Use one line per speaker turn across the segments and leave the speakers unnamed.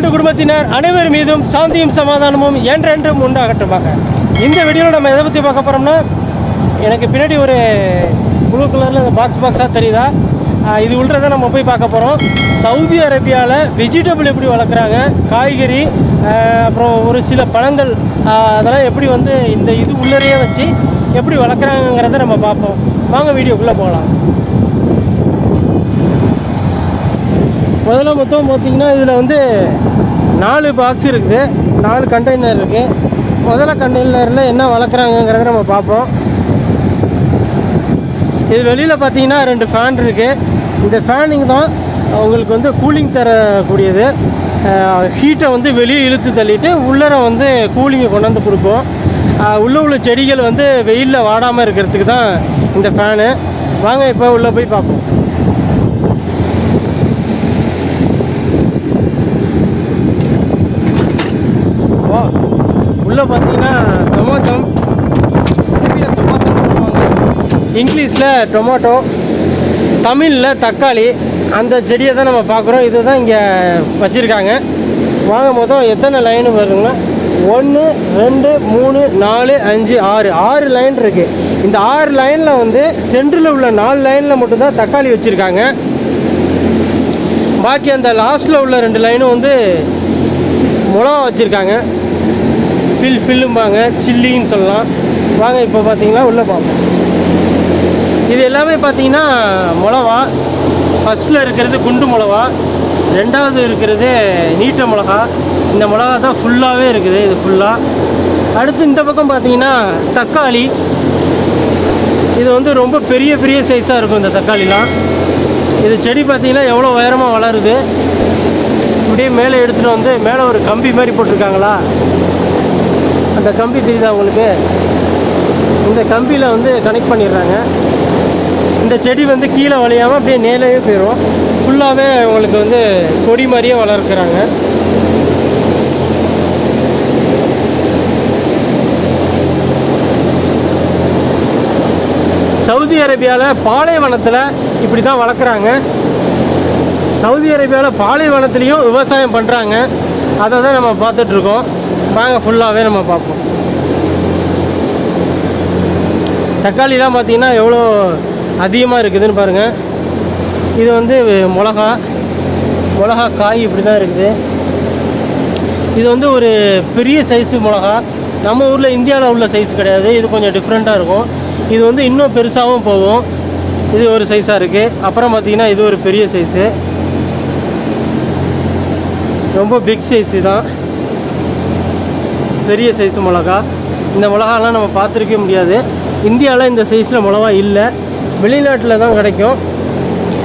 இரண்டு குடும்பத்தினர் அனைவர் மீதும் சாந்தியும் சமாதானமும் என்றென்றும் உண்டாகட்டுமாக. இந்த வீடியோவில் நம்ம எதை பற்றி பார்க்க போகிறோம்னா எனக்கு பின்னாடி ஒரு ப்ளூ கலரில் பாக்ஸ் பாக்ஸாக தெரியுதா? இது உள்ளதை நம்ம போய் பார்க்க போகிறோம் சவுதி அரேபியாவில் வெஜிடபிள் எப்படி வளர்க்குறாங்க காய்கறி அப்புறம் ஒரு சில பழங்கள் அதெல்லாம் எப்படி வந்து இந்த இது உள்ளறையே வச்சு எப்படி வளர்க்குறாங்கங்கிறத நம்ம பார்ப்போம். வாங்க வீடியோக்குள்ளே போகலாம் முதல்ல மொத்தம் பார்த்திங்கன்னா இதில் வந்து நாலு பாக்ஸ் இருக்குது. நாலு கண்டெய்னர் இருக்குது முதல்ல கண்டெய்னரில் என்ன வளர்க்குறாங்கங்கிறத நம்ம பார்ப்போம். இது வெளியில் பார்த்தீங்கன்னா ரெண்டு ஃபேன் இருக்குது இந்த ஃபேனிங் தான் உங்களுக்கு வந்து கூலிங் தரக்கூடியது. ஹீட்டை வந்து வெளியே இழுத்து தள்ளிட்டு உள்ளர வந்து கூலிங்கை கொண்டாந்து கொடுக்கும் உள்ளே உள்ள செடிகள் வந்து வெயிலில் வாடாமல் இருக்கிறதுக்கு தான் இந்த ஃபேனு வாங்க இப்போ உள்ளே போய் பார்ப்போம். உள்ளே பார்த்தீங்கன்னா டொமேட்டோ அரபியில் டொமேட்டோ சொல்லுவாங்க. இங்கிலீஷில் டொமாட்டோ தமிழில் தக்காளி அந்த செடியை தான் நம்ம பார்க்குறோம். இதுதான் இங்கே வச்சுருக்காங்க. வாங்க மொத்தம் எத்தனை லைனு வருதுங்கன்னா? ஒன்று ரெண்டு மூணு நாலு அஞ்சு ஆறு. ஆறு லைன் இருக்குது இந்த ஆறு லைனில் வந்து சென்டரில் உள்ள நாலு லைனில் மட்டும்தான் தக்காளி வச்சுருக்காங்க. பாக்கி அந்த லாஸ்ட்டில் உள்ள ரெண்டு லைனும் வந்து மிளகா வச்சுருக்காங்க. ஃபில் ஃபில்லும்பாங்க சில்லின்னு சொல்லலாம். வாங்க இப்போ பார்த்தீங்கன்னா உள்ளே பார்ப்போம் இது எல்லாமே பார்த்தீங்கன்னா மிளவா ஃபஸ்ட்டில் இருக்கிறது குண்டு மிளவா ரெண்டாவது இருக்கிறது நீட்ட மிளகா. இந்த மிளகா தான் ஃபுல்லாகவே இருக்குது இது ஃபுல்லாக அடுத்து இந்த பக்கம் பார்த்தீங்கன்னா தக்காளி. இது வந்து ரொம்ப பெரிய பெரிய சைஸாக இருக்கும் இந்த தக்காளிலாம். இது செடி பார்த்தீங்கன்னா எவ்வளோ உயரமாக வளருது. இப்படியே மேலே எடுத்துகிட்டு வந்து மேலே ஒரு கம்பி மாதிரி போட்டிருக்காங்களா? அந்த கம்பி தெரியுதா உங்களுக்கு? இந்த கம்பியில் வந்து கனெக்ட் பண்ணிடுறாங்க. இந்த செடி வந்து கீழே வளையாமல் அப்படியே நேலையே போயிடும் ஃபுல்லாகவே உங்களுக்கு வந்து கொடி மாதிரியே வளர்க்குறாங்க. சவுதி அரேபியாவில் பாலைவனத்தில் இப்படி தான் வளர்க்குறாங்க. சவுதி அரேபியாவில் பாலைவனத்துலேயும் விவசாயம் பண்ணுறாங்க அதை தான் நம்ம பார்த்துட்ருக்கோம் வாங்க ஃபுல்லாகவே நம்ம பார்ப்போம். தக்காளிலாம் பார்த்தீங்கன்னா எவ்வளோ அதிகமாக இருக்குதுன்னு பாருங்கள் இது வந்து மிளகா மிளகா காய் இப்படி தான் இருக்குது. இது வந்து ஒரு பெரிய சைஸு மிளகா. நம்ம ஊரில் இந்தியாவில் உள்ள சைஸ் கிடையாது. இது கொஞ்சம் டிஃப்ரெண்ட்டாக இருக்கும். இது வந்து இன்னும் பெருசாகவும் போகும். இது ஒரு சைஸாக இருக்குது அப்புறம் பார்த்திங்கன்னா இது ஒரு பெரிய சைஸு ரொம்ப பிக் சைஸு தான். பெரிய சைஸ் மிளகா. இந்த மிளகாலாம் நம்ம பார்த்துருக்கவே முடியாது. இந்தியாவில் இந்த சைஸில் மிளகா இல்லை. வெளிநாட்டில் தான் கிடைக்கும்.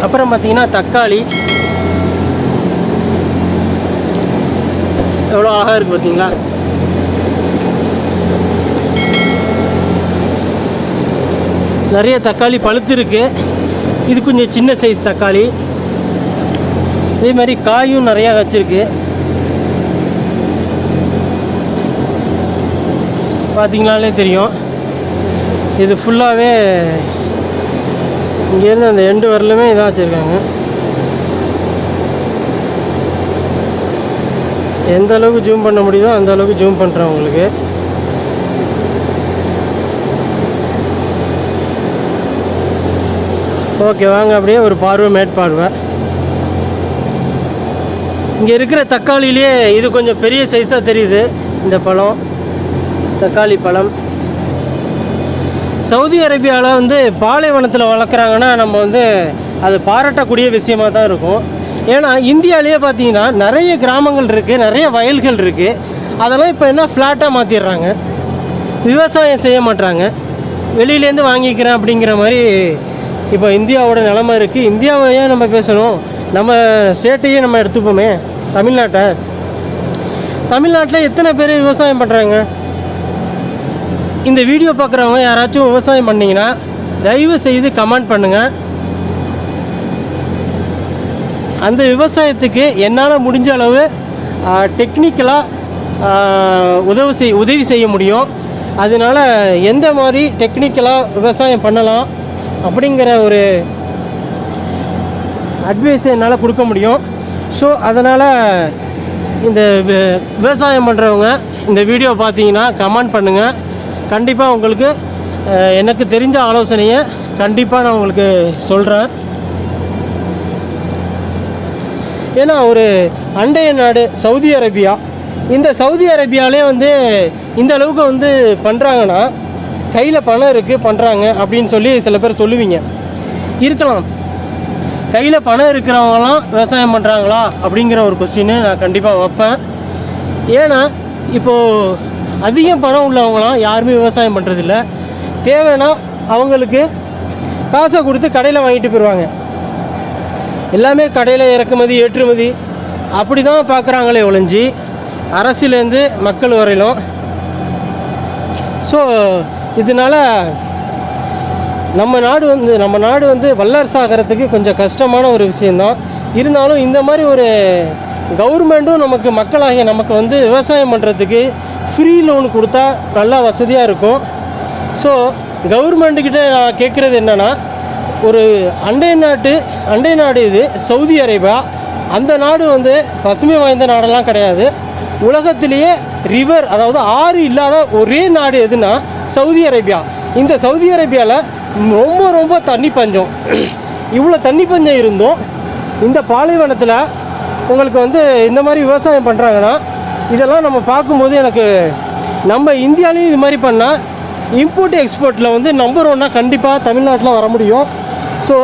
அப்புறம் பார்த்திங்கன்னா தக்காளி. எவ்வளோ அழகாக இருக்குது பார்த்தீங்களா? நிறைய தக்காளி பழுத்து இருக்குது இது கொஞ்சம் சின்ன சைஸ் தக்காளி. இதே மாதிரி காயும் நிறையா வச்சுருக்கு. பார்த்தீங்களாலே தெரியும். இது ஃபுல்லாகவே இங்கேருந்து அந்த எண்டு வரலுமே இதாக வச்சுருக்காங்க. எந்த அளவுக்கு ஜூம் பண்ண முடியுதோ அந்த அளவுக்கு ஜூம் பண்ணுறேன் உங்களுக்கு. ஓகே வாங்க அப்படியே ஒரு பார்வை மேற்பார்வை இங்கே இருக்கிற தக்காளியிலே இது கொஞ்சம் பெரிய சைஸாக தெரியுது இந்த பழம். தக்காளி பழம். சவுதி அரேபியாவில் வந்து பாலைவனத்தில் வளர்க்குறாங்கன்னா நம்ம வந்து அது பாராட்டக்கூடிய விஷயமா தான் இருக்கும். ஏன்னா இந்தியாவிலேயே பார்த்தீங்கன்னா நிறைய கிராமங்கள் இருக்குது நிறைய வயல்கள் இருக்குது அதெல்லாம் இப்போ என்ன ஃப்ளாட்டாக மாற்றிடுறாங்க விவசாயம் செய்ய மாட்டாங்க வெளியிலேருந்து வாங்கிக்கிறேன் அப்படிங்கிற மாதிரி இப்போ இந்தியாவோட நிலமை இருக்குது இந்தியாவையே நம்ம பேசணும்? நம்ம ஸ்டேட்டையே நம்ம எடுத்துப்போமே தமிழ்நாட்டை. தமிழ்நாட்டில் எத்தனை பேர் விவசாயம் பண்ணுறாங்க இந்த வீடியோ பார்க்குறவங்க யாராச்சும் விவசாயம் பண்ணிங்கன்னா தயவு செய்து கமெண்ட் பண்ணுங்கள் அந்த விவசாயத்துக்கு என்னால் முடிஞ்ச அளவு டெக்னிக்கலாக உதவி செய் உதவி செய்ய முடியும். அதனால் எந்த மாதிரி டெக்னிக்கலாக விவசாயம் பண்ணலாம் அப்படிங்கிற ஒரு அட்வைஸை என்னால் கொடுக்க முடியும். ஸோ அதனால் இந்த வி- விவசாயம் பண்ணுறவங்க இந்த வீடியோ பார்த்தீங்கன்னா கமெண்ட் பண்ணுங்கள் கண்டிப்பாக உங்களுக்கு எனக்கு தெரிஞ்ச ஆலோசனையை கண்டிப்பாக நான் உங்களுக்கு சொல்கிறேன் ஏன்னா ஒரு அண்டைய நாடு சவுதி அரேபியா இந்த சவுதி அரேபியாலே வந்து இந்த அளவுக்கு வந்து பண்ணுறாங்கன்னா கையில் பணம் இருக்குது பண்ணுறாங்க அப்படின்னு சொல்லி சில பேர் சொல்லுவீங்க. இருக்கலாம். கையில் பணம் இருக்கிறவங்களாம் விவசாயம் பண்ணுறாங்களா அப்படிங்கிற ஒரு கொஸ்டின்னு நான் கண்டிப்பாக வைப்பேன். ஏன்னா இப்போது அதிகம் பணம் உள்ளவங்களாம் யாருமே விவசாயம் பண்ணுறதில்ல தேவைன்னா அவங்களுக்கு காசை கொடுத்து கடையில் வாங்கிட்டு போயிடுவாங்க எல்லாமே கடையில் இறக்குமதி ஏற்றுமதி அப்படி தான் பார்க்குறாங்களே ஒழிஞ்சி அரசுலேருந்து மக்கள் வரையிலும். ஸோ இதனால் நம்ம நாடு வந்து நம்ம நாடு வந்து வல்லரசாகிறதுக்கு கொஞ்சம் கஷ்டமான ஒரு விஷயந்தான் இருந்தாலும் இந்த மாதிரி ஒரு கவர்மெண்ட்டும் நமக்கு மக்களாகிய நமக்கு வந்து விவசாயம் பண்ணுறதுக்கு ஃப்ரீ லோன் கொடுத்தா நல்லா வசதியாக இருக்கும். ஸோ கவர்மெண்ட்டுக்கிட்ட நான் கேட்குறது என்னென்னா ஒரு அண்டை நாட்டு அண்டை நாடு இது சவுதி அரேபியா. அந்த நாடு வந்து பசுமை வாய்ந்த நாடெல்லாம் கிடையாது. உலகத்திலேயே ரிவர் அதாவது ஆறு இல்லாத ஒரே நாடு எதுனா சவுதி அரேபியா. இந்த சவுதி அரேபியாவில் ரொம்ப ரொம்ப தண்ணி பஞ்சம். இவ்வளோ தண்ணி பஞ்சம் இருந்தும் இந்த பாலைவனத்தில் உங்களுக்கு வந்து இந்த மாதிரி விவசாயம் பண்ணுறாங்கன்னா இதெல்லாம் நம்ம பார்க்கும்போது எனக்கு நம்ம இந்தியாலேயும் இது மாதிரி பண்ணால் இம்போர்ட் எக்ஸ்போர்ட்டில் வந்து நம்பர் ஒன்னாக கண்டிப்பாக தமிழ்நாட்டில் வர முடியும். ஸோ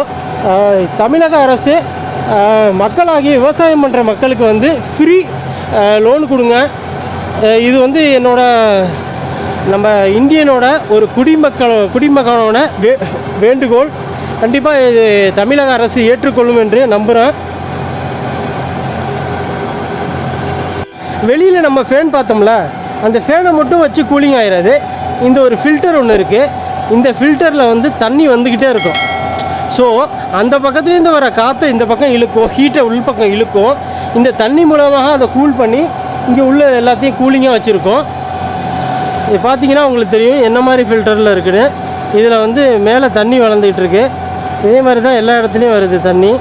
தமிழக அரசு மக்களாகி மக்களாகிய விவசாயம் பண்ணுற மக்களுக்கு வந்து ஃப்ரீ லோன் கொடுங்க. இது வந்து என்னோட நம்ம இந்தியனோட ஒரு குடிமக்கள் குடிமகனோட வே வேண்டுகோள். கண்டிப்பாக இது தமிழக அரசு ஏற்றுக்கொள்ளும் என்று நம்புகிறேன் வெளியில் நம்ம ஃபேன் பார்த்தோம்ல அந்த ஃபேனை மட்டும் வச்சு கூலிங் ஆகிடாது இந்த ஒரு ஃபில்டர் ஒன்று இருக்குது இந்த ஃபில்டரில் வந்து தண்ணி வந்துக்கிட்டே இருக்கும். ஸோ அந்த பக்கத்துலேருந்து வர காற்றை இந்த பக்கம் இழுக்கும் ஹீட்டை உள் பக்கம் இழுக்கும். இந்த தண்ணி மூலமாக அதை கூல் பண்ணி இங்கே உள்ள எல்லாத்தையும் கூலிங்காக வச்சுருக்கோம். இது பார்த்தீங்கன்னா உங்களுக்கு தெரியும் என்ன மாதிரி ஃபில்டரில் இருக்குன்னு. இதில் வந்து மேலே தண்ணி வளர்ந்துக்கிட்டு இருக்கு. இதே மாதிரி தான் எல்லா இடத்துலையும் வருது தண்ணி.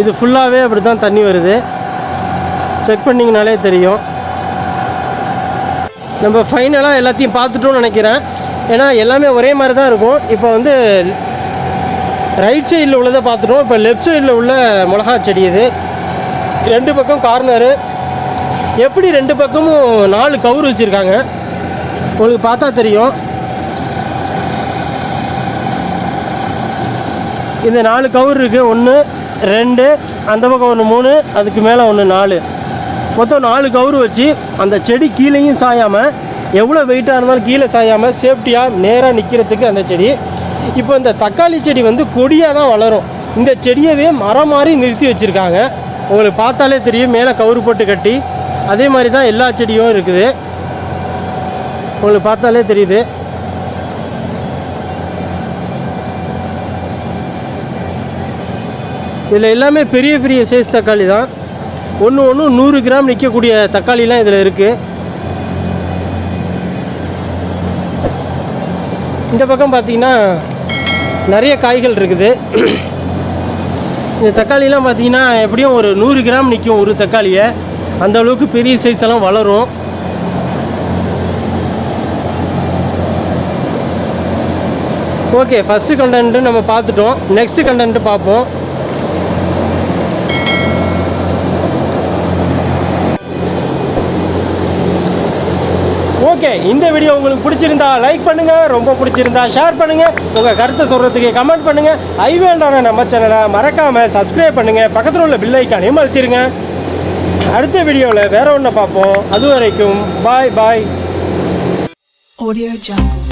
இது ஃபுல்லாகவே அப்படி தான் தண்ணி வருது. செக் பண்ணிங்கனாலே தெரியும். நம்ம ஃபைனலாக எல்லாத்தையும் பார்த்துட்டோம்னு நினைக்கிறேன். ஏன்னா எல்லாமே ஒரே மாதிரி தான் இருக்கும். இப்போ வந்து ரைட் சைடில் உள்ளதை பார்த்துட்டோம். இப்போ லெஃப்ட் சைடில் உள்ள மிளகா செடி இது. ரெண்டு பக்கம் கார்னரு எப்படி ரெண்டு பக்கமும் நாலு கவுர் வச்சுருக்காங்க? உங்களுக்கு பார்த்தா தெரியும். இந்த நாலு கவுர் இருக்குது ஒன்று ரெண்டு அந்த பக்கம் ஒன்று மூணு அதுக்கு மேலே ஒன்று நாலு. மொத்தம் நாலு கவுரு வச்சு அந்த செடி கீழேயும் சாயாமல் எவ்வளோ வெயிட்டாக இருந்தாலும் கீழே சாயாமல் சேஃப்டியாக நேராக நிற்கிறதுக்கு அந்த செடி. இப்போ இந்த தக்காளி செடி வந்து கொடியாக தான் வளரும். இந்த செடியவே மரம் மாதிரி நிறுத்தி வச்சுருக்காங்க. உங்களுக்கு பார்த்தாலே தெரியும் மேலே கவுரு போட்டு கட்டி. அதே மாதிரி தான் எல்லா செடியும் இருக்குது. உங்களுக்கு பார்த்தாலே தெரியுது. இதில் எல்லாமே பெரிய பெரிய சைஸ் தக்காளி தான். ஒன்று ஒன்று நூறு கிராம் நிற்கக்கூடிய தக்காளிலாம் இதில் இருக்குது இந்த பக்கம் பார்த்திங்கன்னா நிறைய காய்கள் இருக்குது. இந்த தக்காளிலாம் பார்த்தீங்கன்னா எப்படியும் ஒரு நூறு கிராம் நிற்கும் ஒரு தக்காளியை. அந்த அளவுக்கு பெரிய சைஸ் எல்லாம் வளரும். ஓகே ஃபஸ்ட்டு கண்டென்ட்டு நம்ம பார்த்துட்டோம். நெக்ஸ்ட்டு கண்டென்ட்டு பார்ப்போம் ஓகே இந்த வீடியோ உங்களுக்கு பிடிச்சிருந்தா லைக் பண்ணுங்கள் ரொம்ப பிடிச்சிருந்தா ஷேர் பண்ணுங்கள் உங்கள் கருத்தை சொல்கிறதுக்கு கமெண்ட் பண்ணுங்கள் ஐவேண்டான நம்ம சேனலை மறக்காமல் சப்ஸ்கிரைப் பண்ணுங்கள் பக்கத்தில் உள்ள பில்லைக்கானையும் அழுத்திருங்க. அடுத்த வீடியோவில் வேற ஒன்றை பார்ப்போம். அது வரைக்கும் பாய் பாய்
Audio Jungle.